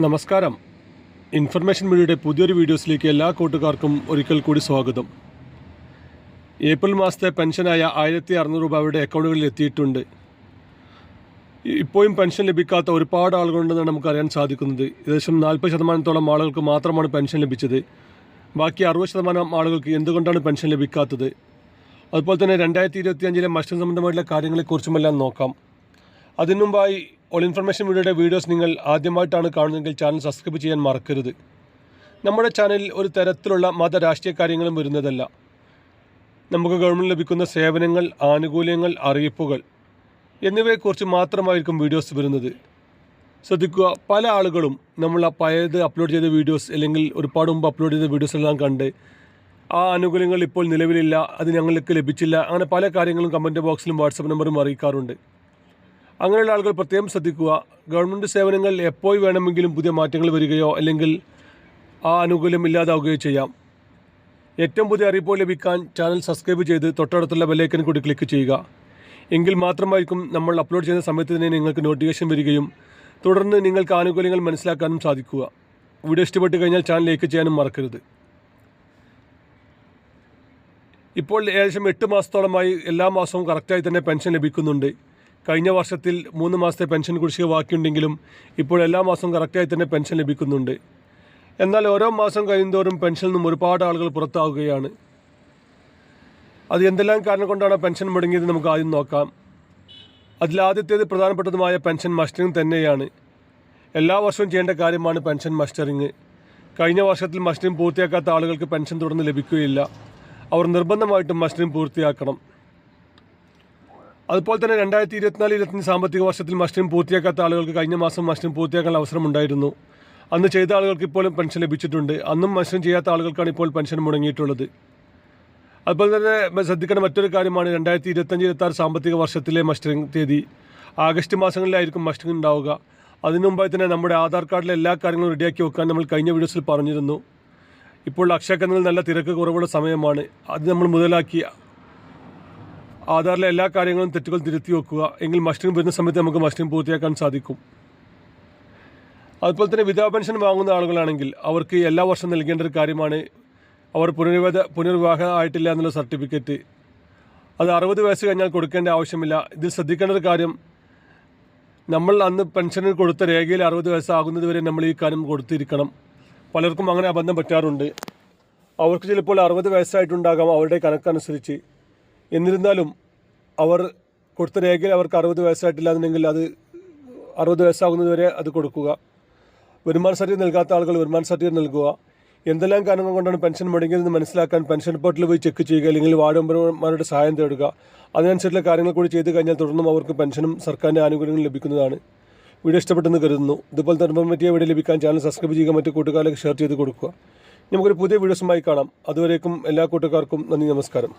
നമസ്കാരം. ഇൻഫർമേഷൻ മീഡിയയുടെ പുതിയൊരു വീഡിയോസിലേക്ക് എല്ലാ കൂട്ടുകാർക്കും ഒരിക്കൽ കൂടി സ്വാഗതം. ഏപ്രിൽ മാസത്തെ പെൻഷനായ ആയിരത്തി അറുന്നൂറ് രൂപ അവരുടെ അക്കൗണ്ടുകളിൽ എത്തിയിട്ടുണ്ട്. ഇപ്പോഴും പെൻഷൻ ലഭിക്കാത്ത ഒരുപാട് ആളുകളുണ്ടെന്നാണ് നമുക്ക് അറിയാൻ സാധിക്കുന്നത്. ഏകദേശം നാൽപ്പത് ശതമാനത്തോളം ആളുകൾക്ക് മാത്രമാണ് പെൻഷൻ ലഭിച്ചത്. ബാക്കി അറുപത് ശതമാനം ആളുകൾക്ക് എന്തുകൊണ്ടാണ് പെൻഷൻ ലഭിക്കാത്തത്? അതുപോലെ തന്നെ രണ്ടായിരത്തി ഇരുപത്തി അഞ്ചിലെ മസ്റ്റർ സംബന്ധമായിട്ടുള്ള കാര്യങ്ങളെക്കുറിച്ചുമെല്ലാം നോക്കാം. അതിനുമുമ്പായി ഓൾ ഇൻഫർമേഷൻ വീഡിയോയുടെ വീഡിയോസ് നിങ്ങൾ ആദ്യമായിട്ടാണ് കാണുന്നതെങ്കിൽ ചാനൽ സബ്സ്ക്രൈബ് ചെയ്യാൻ മറക്കരുത്. നമ്മുടെ ചാനലിൽ ഒരു തരത്തിലുള്ള മത രാഷ്ട്രീയ കാര്യങ്ങളും വരുന്നതല്ല. നമുക്ക് ഗവൺമെന്റ് ലഭിക്കുന്ന സേവനങ്ങൾ ആനുകൂല്യങ്ങൾ അറിയിപ്പുകൾ എന്നിവയെക്കുറിച്ച് മാത്രമായിരിക്കും വീഡിയോസ് വരുന്നത്. ശ്രദ്ധിക്കുക പല ആളുകളും നമ്മൾ ആ പഴയത് അപ്ലോഡ് ചെയ്ത വീഡിയോസ് അല്ലെങ്കിൽ ഒരുപാട് മുമ്പ് അപ്ലോഡ് ചെയ്ത വീഡിയോസ് എല്ലാം കണ്ട് ആ ആനുകൂല്യങ്ങൾ ഇപ്പോൾ നിലവിലില്ല അത് ഞങ്ങൾക്ക് ലഭിച്ചില്ല അങ്ങനെ പല കാര്യങ്ങളും കമന്റ് ബോക്സിലും വാട്സപ്പ് നമ്പറും അറിയിക്കാറുണ്ട്. അങ്ങനെയുള്ള ആളുകൾ പ്രത്യേകം ശ്രദ്ധിക്കുക. ഗവൺമെന്റ് സേവനങ്ങൾ എപ്പോൾ വേണമെങ്കിലും പുതിയ മാറ്റങ്ങൾ വരികയോ അല്ലെങ്കിൽ ആ ആനുകൂല്യം ഇല്ലാതാവുകയോ ചെയ്യാം. ഏറ്റവും പുതിയ അറിയിപ്പോൾ ലഭിക്കാൻ ചാനൽ സബ്സ്ക്രൈബ് ചെയ്ത് തൊട്ടടുത്തുള്ള ബെല്ലൈക്കൻ കൂടി ക്ലിക്ക് ചെയ്യുക. എങ്കിൽ മാത്രമായിരിക്കും നമ്മൾ അപ്ലോഡ് ചെയ്യുന്ന സമയത്ത് തന്നെ നിങ്ങൾക്ക് നോട്ടിഫിക്കേഷൻ വരികയും തുടർന്ന് നിങ്ങൾക്ക് ആനുകൂല്യങ്ങൾ മനസ്സിലാക്കാനും സാധിക്കുക. വീഡിയോ ഇഷ്ടപ്പെട്ട് കഴിഞ്ഞാൽ ചാനൽ ലൈക്ക് ചെയ്യാനും മറക്കരുത്. ഇപ്പോൾ ഏകദേശം എട്ട് മാസത്തോളമായി എല്ലാ മാസവും കറക്റ്റായി തന്നെ പെൻഷൻ ലഭിക്കുന്നുണ്ട്. കഴിഞ്ഞ വർഷത്തിൽ മൂന്ന് മാസത്തെ പെൻഷൻ കുടിശ്ശിക ബാക്കിയുണ്ടെങ്കിലും ഇപ്പോൾ എല്ലാ മാസവും കറക്റ്റായി തന്നെ പെൻഷൻ ലഭിക്കുന്നുണ്ട്. എന്നാൽ ഓരോ മാസം കഴിയുന്തോറും പെൻഷനിൽ നിന്നും ഒരുപാട് ആളുകൾ പുറത്താവുകയാണ്. അത് എന്തെല്ലാം കാരണം കൊണ്ടാണ് പെൻഷൻ മുടങ്ങിയത് നമുക്ക് ആദ്യം നോക്കാം. അതിലാദ്യത്തേത് പ്രധാനപ്പെട്ടതുമായ പെൻഷൻ മസ്റ്ററിംഗ് തന്നെയാണ്. എല്ലാ വർഷവും ചെയ്യേണ്ട കാര്യമാണ് പെൻഷൻ മസ്റ്ററിങ് കഴിഞ്ഞ വർഷത്തിൽ മസ്റ്ററിംഗ് പൂർത്തിയാക്കാത്ത ആളുകൾക്ക് പെൻഷൻ തുടർന്ന് ലഭിക്കുകയില്ല. അവർ നിർബന്ധമായിട്ടും മസ്റ്ററിംഗ് പൂർത്തിയാക്കണം. അതുപോലെ തന്നെ രണ്ടായിരത്തി ഇരുപത്തിനാല് ഇരുപത്തഞ്ച് സാമ്പത്തിക വർഷത്തിൽ മസ്റ്ററിംഗ് പൂർത്തിയാക്കാത്ത ആളുകൾക്ക് കഴിഞ്ഞ മാസം മസ്റ്ററിംഗ് പൂർത്തിയാക്കാൻ അവസരമുണ്ടായിരുന്നു അന്ന് ചെയ്ത ആളുകൾക്ക് ഇപ്പോഴും പെൻഷൻ ലഭിച്ചിട്ടുണ്ട്. അന്നും മസ്റ്ററിംഗ് ചെയ്യാത്ത ആളുകൾക്കാണ് ഇപ്പോൾ പെൻഷൻ മുടങ്ങിയിട്ടുള്ളത്. അതുപോലെ തന്നെ ശ്രദ്ധിക്കേണ്ട മറ്റൊരു കാര്യമാണ് രണ്ടായിരത്തി ഇരുപത്തഞ്ച് ഇരുപത്താറ് സാമ്പത്തിക വർഷത്തിലെ മസ്റ്ററിംഗ് തീയതി. ആഗസ്റ്റ് മാസങ്ങളിലായിരിക്കും മസ്റ്ററിംഗ് ഉണ്ടാവുക. അതിനു മുമ്പായി തന്നെ നമ്മുടെ ആധാർ കാർഡിലെ എല്ലാ കാര്യങ്ങളും റെഡിയാക്കി വെക്കാൻ നമ്മൾ കഴിഞ്ഞ വീഡിയോസിൽ പറഞ്ഞിരുന്നു. ഇപ്പോൾ അക്ഷയ കേന്ദ്രങ്ങളിൽ നല്ല തിരക്ക് കുറവുള്ള സമയമാണ്. അത് നമ്മൾ മുതലാക്കി ആധാറിലെ എല്ലാ കാര്യങ്ങളും തെറ്റുകൾ തിരുത്തി വെക്കുക. എങ്കിൽ മസ്റ്ററിംഗ് വരുന്ന സമയത്ത് നമുക്ക് മസ്റ്ററിംഗ് പൂർത്തിയാക്കാൻ സാധിക്കും. അതുപോലെ തന്നെ വിധവാ പെൻഷൻ വാങ്ങുന്ന ആളുകളാണെങ്കിൽ അവർക്ക് എല്ലാ വർഷം നൽകേണ്ട ഒരു കാര്യമാണ് അവർ പുനർവിവാഹ പുനർവിവാഹം ആയിട്ടില്ല എന്നുള്ള സർട്ടിഫിക്കറ്റ്. അത് അറുപത് വയസ്സ് കഴിഞ്ഞാൽ കൊടുക്കേണ്ട ആവശ്യമില്ല. ഇതിൽ ശ്രദ്ധിക്കേണ്ട ഒരു കാര്യം നമ്മൾ അന്ന് പെൻഷന് കൊടുത്ത രേഖയിൽ അറുപത് വയസ്സാകുന്നത് വരെ നമ്മൾ ഈ കാര്യം കൊടുത്തിരിക്കണം. പലർക്കും അങ്ങനെ അബന്ധം പറ്റാറുണ്ട്. അവർക്ക് ചിലപ്പോൾ അറുപത് വയസ്സായിട്ടുണ്ടാകാം അവരുടെ കണക്കനുസരിച്ച്. എന്നിരുന്നാലും അവർ കൊടുത്ത രേഖയിൽ അവർക്ക് അറുപത് വയസ്സായിട്ടില്ല എന്നുണ്ടെങ്കിൽ അത് അറുപത് വയസ്സാകുന്നതുവരെ അത് കൊടുക്കുക. വരുമാന സർട്ടിഫിക്കറ്റ് നൽകാത്ത ആളുകൾ വരുമാന സർട്ടിഫിക്കറ്റ് നൽകുക. എന്തെല്ലാം കാരണങ്ങൾ കൊണ്ടാണ് പെൻഷൻ മുടങ്ങിയതെന്ന് മനസ്സിലാക്കാൻ പെൻഷൻ പോർട്ടലിൽ പോയി ചെക്ക് ചെയ്യുക അല്ലെങ്കിൽ വാർഡ് മെമ്പർമാരുടെ സഹായം തേടുക. അതിനനുസരിച്ചുള്ള കാര്യങ്ങൾ കൂടി ചെയ്തു കഴിഞ്ഞാൽ തുടർന്നും അവർക്ക് പെൻഷനും സർക്കാരിന്റെ ആനുകൂല്യങ്ങളും ലഭിക്കുന്നതാണ്. വീഡിയോ ഇഷ്ടപ്പെട്ടെന്ന് കരുതുന്നു. ഇതുപോലത്തെ ഇൻഫോർമേറ്റീവ് വീഡിയോ ലഭിക്കാൻ ചാനൽ സബ്സ്ക്രൈബ് ചെയ്യുക മറ്റു കൂട്ടുകാരിലേക്ക് ഷെയർ ചെയ്ത് കൊടുക്കുക. നമുക്കൊരു പുതിയ വീഡിയോസുമായി കാണാം. അതുവരേക്കും എല്ലാ കൂട്ടുകാർക്കും നന്ദി നമസ്കാരം.